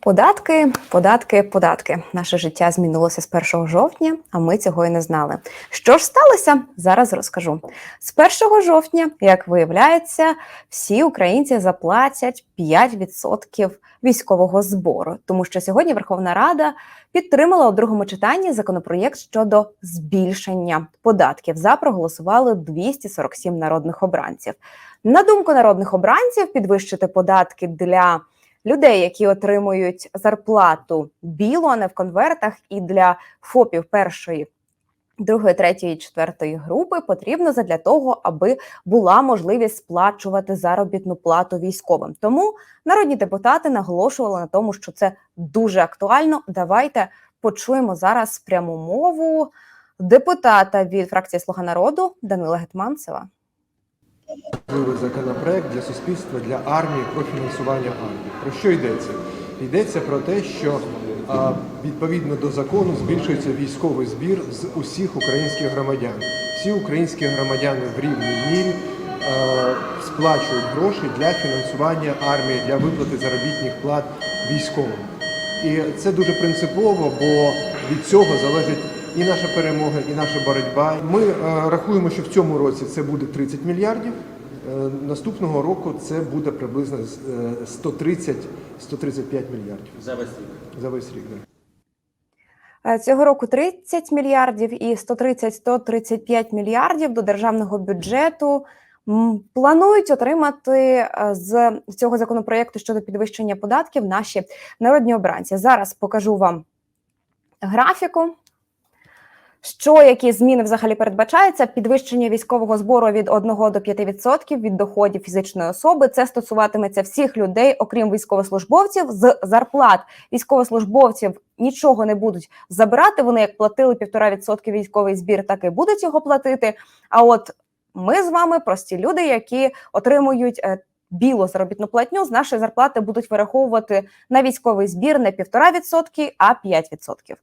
Податки, податки, податки. Наше життя змінилося з 1 жовтня, а ми цього і не знали. Що ж сталося? Зараз розкажу. З 1 жовтня, як виявляється, всі українці заплатять 5% військового збору, тому що сьогодні Верховна Рада підтримала у другому читанні законопроєкт щодо збільшення податків. За проголосували 247 народних обранців. На думку народних обранців, підвищити податки для людей, які отримують зарплату білу, а не в конвертах, і для ФОПів першої. Другої, третьої, четвертої групи потрібно задля того, аби була можливість сплачувати заробітну плату військовим. Тому народні депутати наголошували на тому, що це дуже актуально. Давайте почуємо зараз пряму мову депутата від фракції Слуга народу Данила Гетманцева. Важливий законопроект для суспільства, для армії, про фінансування армії. Про що йдеться? Йдеться про те, що відповідно до закону збільшується військовий збір з усіх українських громадян. Всі українські громадяни в рівній мірі сплачують гроші для фінансування армії, для виплати заробітних плат військовим. І це дуже принципово, бо від цього залежить і наша перемога, і наша боротьба. Ми е, рахуємо, що в цьому році це буде 30 мільярдів. Е, наступного року це буде приблизно е, 130-135 мільярдів За весь рік. за весь рік. да. Е, Цього року 30 мільярдів і 130-135 мільярдів до державного бюджету планують отримати е, з цього законопроекту щодо підвищення податків наші народні обранці. Зараз покажу вам графіку. Що які зміни взагалі передбачаються? Підвищення військового збору від 1 до 5% від доходів фізичної особи. Це стосуватиметься всіх людей, окрім військовослужбовців. З зарплат військовослужбовців нічого не будуть забирати. Вони як платили 1,5% військовий збір, так і будуть його платити. А от ми з вами прості люди, які отримують. е, Білу заробітну платню з нашої зарплати будуть вираховувати на військовий збір не 1,5%, а 5%.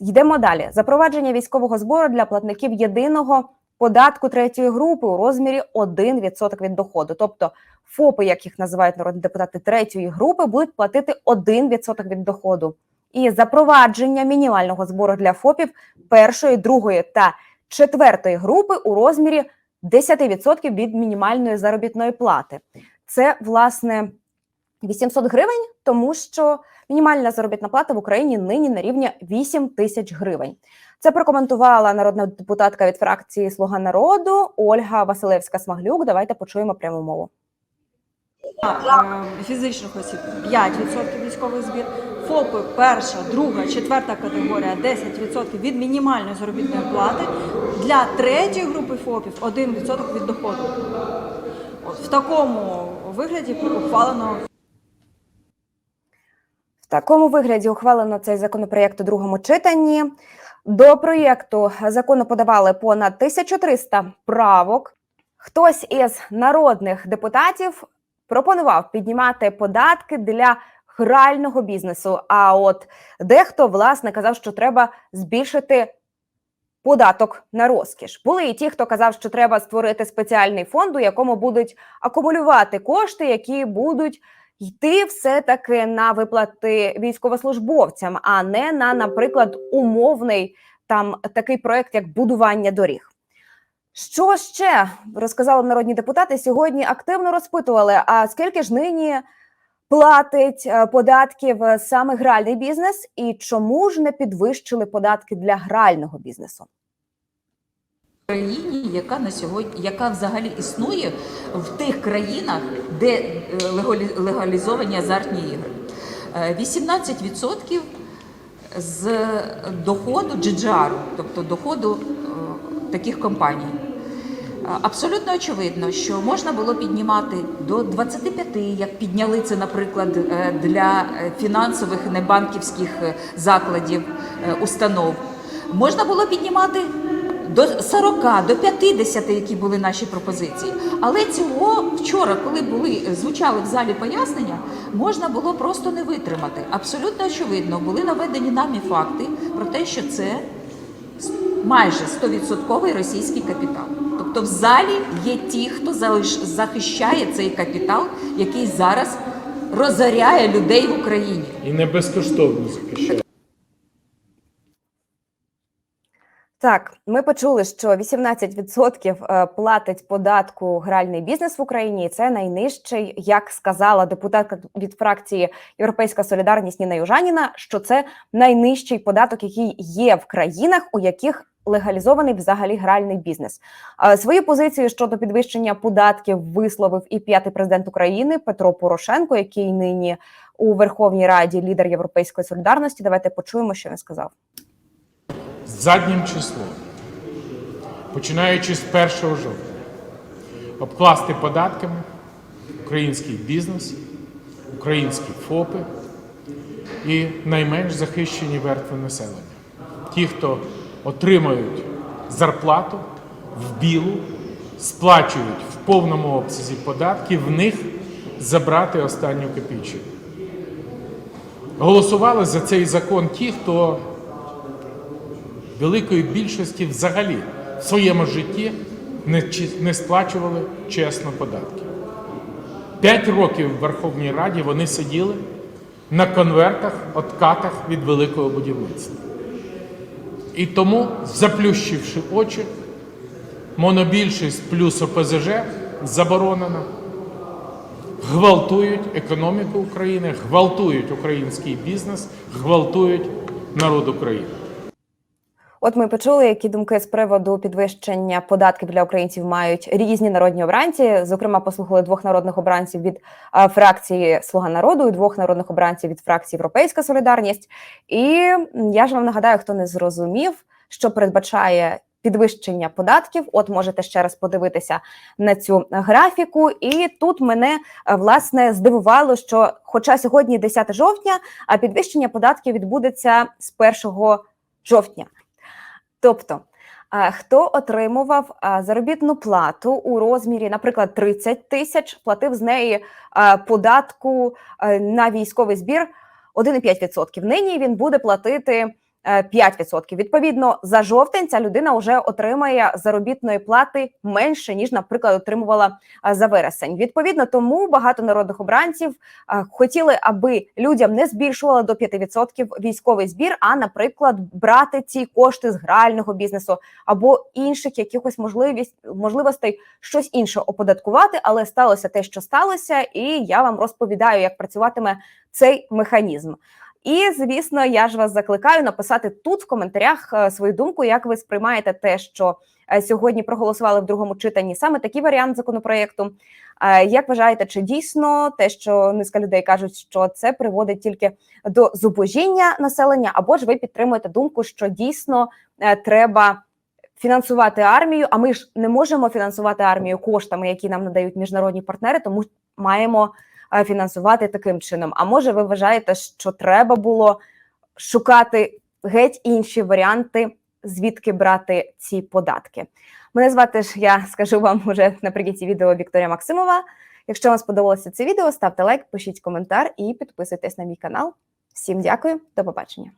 Йдемо далі. Запровадження військового збору для платників єдиного податку третьої групи у розмірі 1% від доходу. Тобто ФОПи, як їх називають народні депутати третьої групи, будуть платити 1% від доходу. І запровадження мінімального збору для ФОПів першої, другої та четвертої групи у розмірі 10% від мінімальної заробітної плати. Це власне 800 гривень, тому що мінімальна заробітна плата в Україні нині на рівні 8 тисяч гривень. Це прокоментувала народна депутатка від фракції Слуга народу Ольга Василевська Смаглюк. Давайте почуємо пряму мову. Е, фізичних осіб 5% військовий збір, ФОПи перша, друга, четверта категорія 10% від мінімальної заробітної плати. Для третьої групи ФОПів 1% від доходу. От в такому вигляді ухвалено Такому вигляді ухвалено цей законопроєкт у другому читанні. До проєкту закону подавали понад 1300 правок. Хтось із народних депутатів пропонував піднімати податки для грального бізнесу. А от дехто власне казав, що треба збільшити податок на розкіш. Були і ті, хто казав, що треба створити спеціальний фонд, у якому будуть акумулювати кошти, які будуть йти все-таки на виплати військовослужбовцям, а не на, наприклад, умовний там такий проект, як будування доріг. Що ще розказали народні депутати? Сьогодні активно розпитували: а скільки ж нині платить е, податків е, саме гральний бізнес, і чому ж не підвищили податки для грального бізнесу? Країні, яка на сьогодні, яка взагалі існує в тих країнах, де е, легалізовані азартні ігри. Е, 18% з доходу GGR, тобто доходу е, таких компаній. Е, Абсолютно очевидно, що можна було піднімати до 25, як підняли це, наприклад, е, для е, фінансових небанківських е, закладів, е, установ. Можна було піднімати до 40, до 50, які були наші пропозиції. Але цього вчора, коли були звучали в залі пояснення, можна було просто не витримати. Абсолютно очевидно, були наведені нами факти про те, що це майже 100% російський капітал. Тобто в залі є ті, хто захищає цей капітал, який зараз розоряє людей в Україні. І не безкоштовно захищає. Так, ми почули, що 18% е, платить податку гральний бізнес в Україні. і Це найнижчий, як сказала депутатка від фракції Європейська Солідарність Ніна Южаніна, що це найнижчий податок, який є в країнах, у яких легалізований взагалі гральний бізнес. Е, Свою позицію щодо підвищення податків висловив і п'ятий президент України Петро Порошенко, який нині у Верховній Раді лідер Європейської солідарності. Давайте почуємо, що він сказав. Заднім числом, починаючи з 1 жовтня, обкласти податками український бізнес, українські ФОПи і найменш захищені вертви населення. Ті, хто отримують зарплату в білу, сплачують в повному обсязі податки, в них забрати останню копійчину. Голосували за цей закон ті, хто великої більшості взагалі в своєму житті не, сплачували чесно податки. П'ять років в Верховній Раді вони сиділи на конвертах, откатах від великого будівництва. І тому, заплющивши очі, монобільшість плюс ОПЗЖ заборонена, гвалтують економіку України, гвалтують український бізнес, гвалтують народ України. От ми почули, які думки з приводу підвищення податків для українців мають різні народні обранці. Зокрема, послухали двох народних обранців від е, фракції Слуга народу і двох народних обранців від фракції Європейська Солідарність. І я ж вам нагадаю, хто не зрозумів, що передбачає підвищення податків. От можете ще раз подивитися на цю графіку. І тут мене е, власне здивувало, що, хоча сьогодні 10 жовтня, а підвищення податків відбудеться з 1 жовтня. Тобто, хто отримував заробітну плату у розмірі, наприклад, 30 тисяч, платив з неї податку на військовий збір 1,5%. Нині він буде платити е, 5%. Відповідно, за жовтень ця людина вже отримає заробітної плати менше ніж, наприклад, отримувала за вересень. Відповідно, тому багато народних обранців хотіли, аби людям не збільшували до 5% військовий збір, а, наприклад, брати ці кошти з грального бізнесу або інших якихось можливість можливостей щось інше оподаткувати. Але сталося те, що сталося, і я вам розповідаю, як працюватиме цей механізм. І звісно, я ж вас закликаю написати тут в коментарях е, свою думку, як ви сприймаєте те, що е, сьогодні проголосували в другому читанні саме такий варіант законопроєкту. Е, Як вважаєте, чи дійсно те, що низка людей кажуть, що це приводить тільки до зубожіння населення, або ж ви підтримуєте думку, що дійсно треба фінансувати армію? А ми ж не можемо фінансувати армію коштами, які нам надають міжнародні партнери, тому маємо фінансувати таким чином. А може, ви вважаєте, що треба було шукати геть інші варіанти, звідки брати ці податки? Мене звати ж я скажу вам уже наприкінці відео Вікторія Максимова. Якщо вам сподобалося це відео, ставте лайк, пишіть коментар і підписуйтесь на мій канал. Всім дякую, до побачення.